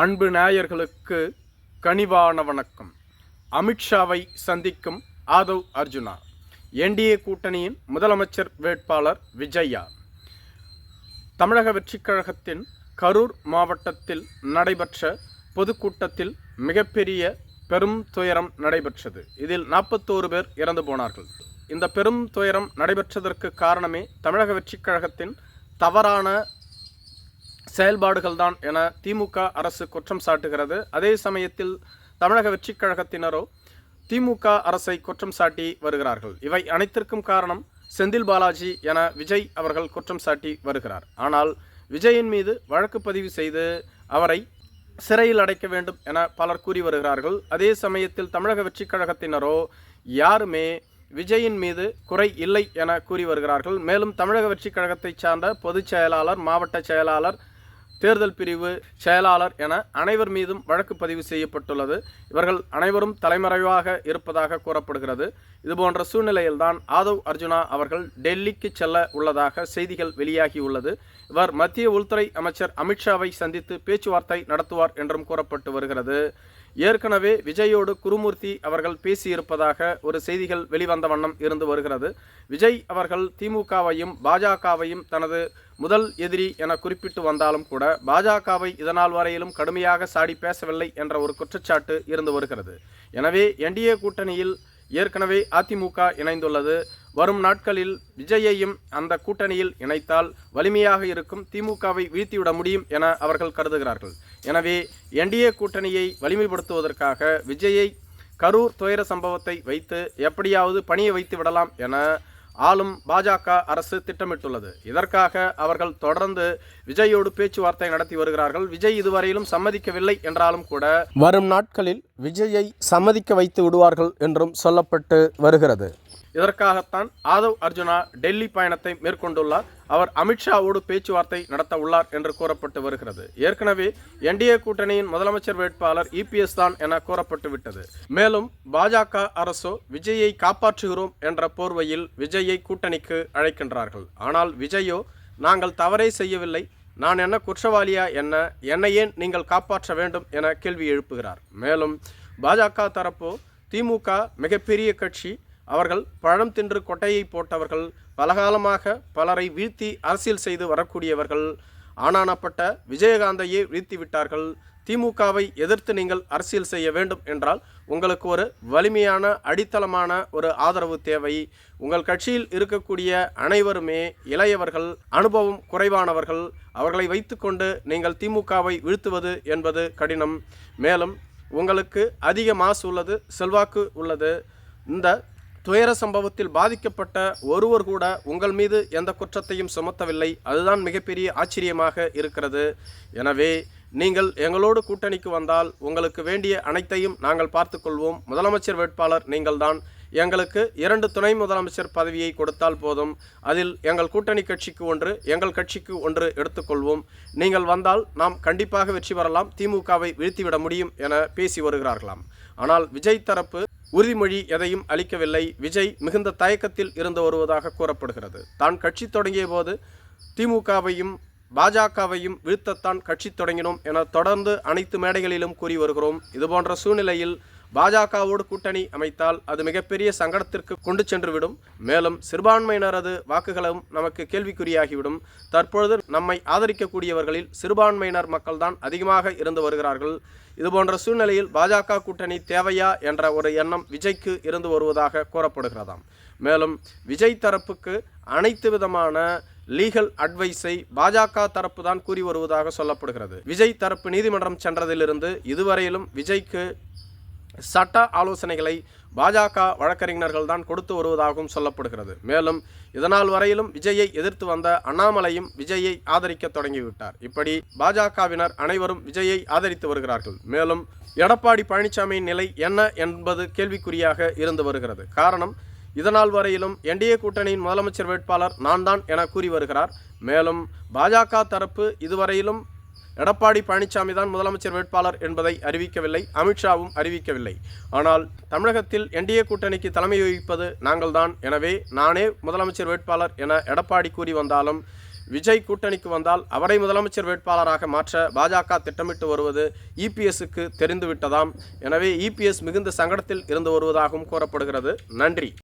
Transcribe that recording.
அன்பு நேயர்களுக்கு கனிவான வணக்கம். அமித்ஷாவை சந்திக்கும் ஆதவ் அர்ஜுனா. என்டிஏ கூட்டணியின் முதலமைச்சர் வேட்பாளர் விஜயா தமிழக வெற்றிக் கழகத்தின் கரூர் மாவட்டத்தில் நடைபெற்ற பொதுக்கூட்டத்தில் மிகப்பெரிய பெரும் துயரம் நடைபெற்றது. இதில் நாற்பத்தோரு பேர் இறந்து போனார்கள். இந்த பெரும் துயரம் நடைபெற்றதற்கு காரணமே தமிழக வெற்றிக் கழகத்தின் தவறான செயல்பாடுகள்தான் என திமுக அரசு குற்றம் சாட்டுகிறது. அதே சமயத்தில் தமிழக வெற்றிக் கழகத்தினரோ திமுக அரசை குற்றம் சாட்டி வருகிறார்கள். இவை அனைத்திற்கும் காரணம் செந்தில் பாலாஜி என விஜய் அவர்கள் குற்றம் சாட்டி வருகிறார். ஆனால் விஜயின் மீது வழக்கு பதிவு செய்து அவரை சிறையில் அடைக்க வேண்டும் என பலர் கூறி வருகிறார்கள். அதே சமயத்தில் தமிழக வெற்றிக் கழகத்தினரோ யாருமே விஜயின் மீது குறை இல்லை என கூறி வருகிறார்கள். மேலும் தமிழக வெற்றிக் கழகத்தைச் சார்ந்த பொதுச் செயலாளர் மாவட்ட செயலாளர் தேர்தல் பிரிவு செயலாளர் என அனைவர் மீதும் வழக்கு பதிவு செய்யப்பட்டுள்ளது. இவர்கள் அனைவரும் தலைமறைவாக இருப்பதாக கூறப்படுகிறது. இதுபோன்ற சூழ்நிலையில்தான் ஆதவ் அர்ஜுனா அவர்கள் டெல்லிக்கு செல்ல உள்ளதாக செய்திகள் வெளியாகியுள்ளது. இவர் மத்திய உள்துறை அமைச்சர் அமித்ஷாவை சந்தித்து பேச்சுவார்த்தை நடத்துவார் என்றும் கூறப்பட்டு வருகிறது. ஏற்கனவே விஜயோடு குருமூர்த்தி அவர்கள் பேசியிருப்பதாக ஒரு செய்திகள் வெளிவந்த வண்ணம் இருந்து வருகிறது. விஜய் அவர்கள் திமுகவையும் பாஜகவையும் தனது முதல் எதிரி என குறிப்பிட்டு வந்தாலும் கூட பாஜகவை இதனால் வரையிலும் கடுமையாக சாடி பேசவில்லை என்ற ஒரு குற்றச்சாட்டு இருந்து வருகிறது. எனவே என்டிஏ கூட்டணியில் ஏற்கனவே அதிமுக இணைந்துள்ளது. வரும் நாட்களில் விஜயையும் அந்த கூட்டணியில் இணைத்தால் வலிமையாக இருக்கும் திமுகவை வீழ்த்திவிட முடியும் என அவர்கள் கருதுகிறார்கள். எனவே என்டிஏ கூட்டணியை வலிமைப்படுத்துவதற்காக விஜயை கரூர் துயர சம்பவத்தை வைத்து எப்படியாவது பணியை வைத்து விடலாம் என ஆளும் பாஜக அரசு திட்டமிட்டுள்ளது. இதற்காக அவர்கள் தொடர்ந்து விஜயோடு பேச்சுவார்த்தை நடத்தி வருகிறார்கள். விஜய் இதுவரையிலும் சம்மதிக்கவில்லை என்றாலும் கூட வரும் நாட்களில் விஜயை சம்மதிக்க வைத்து விடுவார்கள் என்றும் சொல்லப்பட்டு வருகிறது. இதற்காகத்தான் ஆதவ் அர்ஜுனா டெல்லி பயணத்தை மேற்கொண்டுள்ளார். அவர் அமித்ஷாவோடு பேச்சுவார்த்தை நடத்த உள்ளார் என்று கூறப்பட்டு வருகிறது. ஏற்கனவே என்டிஏ கூட்டணியின் முதலமைச்சர் வேட்பாளர் இபிஎஸ் தான் என கூறப்பட்டு விட்டது. மேலும் பாஜக அரசோ விஜயை காப்பாற்றுகிறோம் என்ற போர்வையில் விஜயை கூட்டணிக்கு அழைக்கின்றார்கள். ஆனால் விஜயோ நாங்கள் தவறே செய்யவில்லை. நான் என்ன குற்றவாளியா? என்ன? என்னை ஏன் நீங்கள் காப்பாற்ற வேண்டும்? என கேள்வி எழுப்புகிறார். மேலும் பாஜக தரப்போ திமுக மிகப்பெரிய கட்சி அவர்கள் பழம் தின்று கொட்டையை போட்டவர்கள் பலகாலமாக பலரை வீழ்த்தி அரசியல் செய்து வரக்கூடியவர்கள். ஆனானப்பட்ட விஜயகாந்தையே வீழ்த்தி விட்டார்கள். திமுகவை எதிர்த்து நீங்கள் அரசியல் செய்ய வேண்டும் என்றால் உங்களுக்கு ஒரு வலிமையான அடித்தளமான ஒரு ஆதரவு தேவை. உங்கள் கட்சியில் இருக்கக்கூடிய அனைவருமே இளையவர்கள் அனுபவம் குறைவானவர்கள். அவர்களை வைத்துக்கொண்டு நீங்கள் திமுகவை வீழ்த்துவது என்பது கடினம். மேலும் உங்களுக்கு அதிக மாசு உள்ளது செல்வாக்கு உள்ளது. இந்த துயர சம்பவத்தில் பாதிக்கப்பட்ட ஒருவர் கூட உங்கள் மீது எந்த குற்றத்தையும் சுமத்தவில்லை. அதுதான் மிகப்பெரிய ஆச்சரியமாக இருக்கிறது. எனவே நீங்கள் எங்களோடு கூட்டணிக்கு வந்தால் உங்களுக்கு வேண்டிய அனைத்தையும் நாங்கள் பார்த்துக்கொள்வோம் முதலமைச்சர் வேட்பாளர் நீங்கள்தான். எங்களுக்கு இரண்டு துணை முதலமைச்சர் பதவியை கொடுத்தால் போதும். அதில் எங்கள் கூட்டணி கட்சிக்கு ஒன்று எங்கள் கட்சிக்கு ஒன்று எடுத்துக்கொள்வோம் நீங்கள் வந்தால் நாம் கண்டிப்பாக வெற்றி பெறலாம். திமுகவை வீழ்த்திவிட முடியும் என பேசி வருகிறார்களாம். ஆனால் விஜய் தரப்பு உறுதிமொழி எதையும் அளிக்கவில்லை. விஜய் மிகுந்த தயக்கத்தில் இருந்து வருவதாக கூறப்படுகிறது. தான் கட்சி தொடங்கிய போது திமுகவையும் பாஜகவையும் வீழ்த்தத்தான் கட்சி தொடங்கினோம் என தொடர்ந்து அனைத்து மேடைகளிலும் கூறி வருகிறோம். இதுபோன்ற சூழ்நிலையில் பாஜகவோடு கூட்டணி அமைத்தால் அது மிகப்பெரிய சங்கடத்திற்கு கொண்டு சென்றுவிடும். மேலும் சிறுபான்மையினரது வாக்குகளும் நமக்கு கேள்விக்குறியாகிவிடும். தற்பொழுது நம்மை ஆதரிக்கக்கூடியவர்களில் சிறுபான்மையினர் மக்கள்தான் அதிகமாக இருந்து வருகிறார்கள். இதுபோன்ற சூழ்நிலையில் பாஜக கூட்டணி தேவையா என்ற ஒரு எண்ணம் விஜய்க்கு இருந்து வருவதாக கூறப்படுகிறதாம். மேலும் விஜய் தரப்புக்கு அனைத்து விதமான லீகல் அட்வைஸை பாஜக தரப்பு தான் கூறி வருவதாக சொல்லப்படுகிறது. விஜய் தரப்பு நீதிமன்றம் சென்றதிலிருந்து இதுவரையிலும் விஜய்க்கு சட்ட ஆலோசனைகளை பாஜக வழக்கறிஞர்கள் தான் கொடுத்து வருவதாகவும் சொல்லப்படுகிறது. மேலும் இதனால் வரையிலும் விஜயை எதிர்த்து வந்த அண்ணாமலையும் விஜயை ஆதரிக்க தொடங்கிவிட்டார். இப்படி பாஜகவினர் அனைவரும் விஜயை ஆதரித்து வருகிறார்கள். மேலும் எடப்பாடி பழனிசாமியின் நிலை என்ன என்பது கேள்விக்குறியாக இருந்து வருகிறது. காரணம் இதனால் வரையிலும் என்டிஏ கூட்டணியின் முதலமைச்சர் வேட்பாளர் நான் தான் என கூறி வருகிறார். மேலும் பாஜக தரப்பு இதுவரையிலும் எடப்பாடி பழனிசாமி தான் முதலமைச்சர் வேட்பாளர் என்பதை அறிவிக்கவில்லை அமித்ஷாவும் அறிவிக்கவில்லை. ஆனால் தமிழகத்தில் என்டிஏ கூட்டணிக்கு தலைமை வகிப்பது நாங்கள்தான். எனவே நானே முதலமைச்சர் வேட்பாளர் என எடப்பாடி கூறி வந்தாலும் விஜய் கூட்டணிக்கு வந்தால் அவரை முதலமைச்சர் வேட்பாளராக மாற்ற பாஜக திட்டமிட்டு வருவது இபிஎஸ்க்கு தெரிந்துவிட்டதாம். எனவே இபிஎஸ் மிகுந்த சங்கடத்தில் இருந்து வருவதாகவும் கூறப்படுகிறது. நன்றி.